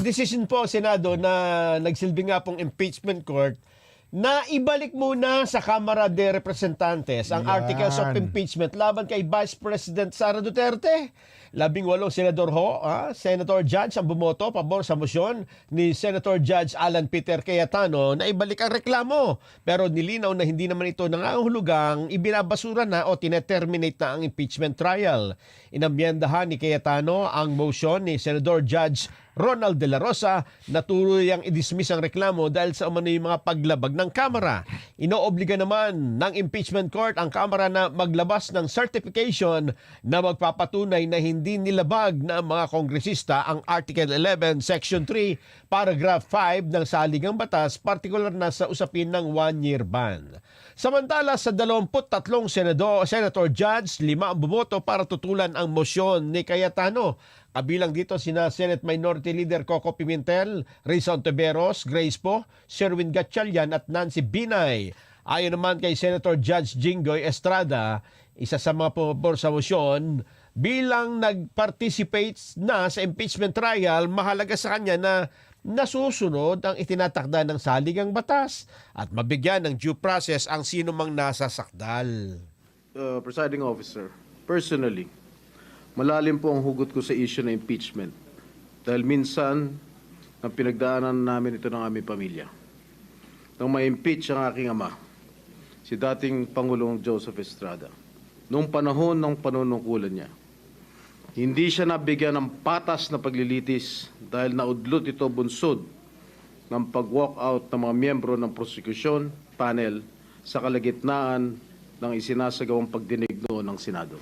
nag-decision po Senado na nagsilbi nga pong impeachment court na ibalik muna sa Kamara de Representantes ang Yan. articles of impeachment laban kay Vice President Sara Duterte. Labing walong senador ho, ah, Senator Judge ang bumoto pabor sa motion ni Senator Judge Alan Peter Cayetano na ibalik ang reklamo. Pero nilinaw na hindi naman ito nangangahulugang ibinabasura na o tineterminate na ang impeachment trial. Inamyendahan ni Cayetano ang motion ni Senator Judge Ronald De La Rosa na tuluyang i-dismiss ang reklamo dahil sa umano'y mga paglabag ng Kamara. Inoobliga naman ng impeachment court ang Kamara na maglabas ng certification na magpapatunay na hindi nilabag ng mga kongresista ang Article 11, Section 3, Paragraph 5 ng saligang batas, partikular na sa usapin ng one-year ban. Samantala sa 23 senador, senator judge, lima ang bumoto para tutulan ang motion ni Cayetano. Kabilang dito sina Senate Minority Leader Coco Pimentel, Rizal Teberos, Grace Po, Sherwin Gatchalian at Nancy Binay. Ayon naman kay Senator Judge Jinggoy Estrada, isa sa mga pumabor sa motion, bilang nag-participate na sa impeachment trial, mahalaga sa kanya na nasusunod ang itinatakda ng saligang batas at mabigyan ng due process ang sino mang nasa sakdal. uh, presiding officer, personally, malalim po ang hugot ko sa issue ng impeachment. Dahil minsan, ang pinagdaanan namin ito ng aming pamilya. Nang ma-impeach ang aking ama, si dating Pangulong Joseph Estrada, noong panahon ng panunungkulan niya, hindi siya nabigyan ng patas na paglilitis dahil naudlot ito bunsod ng pag-walk out ng mga miyembro ng prosecution panel sa kalagitnaan ng isinasagawang pagdinig noon ng Senado.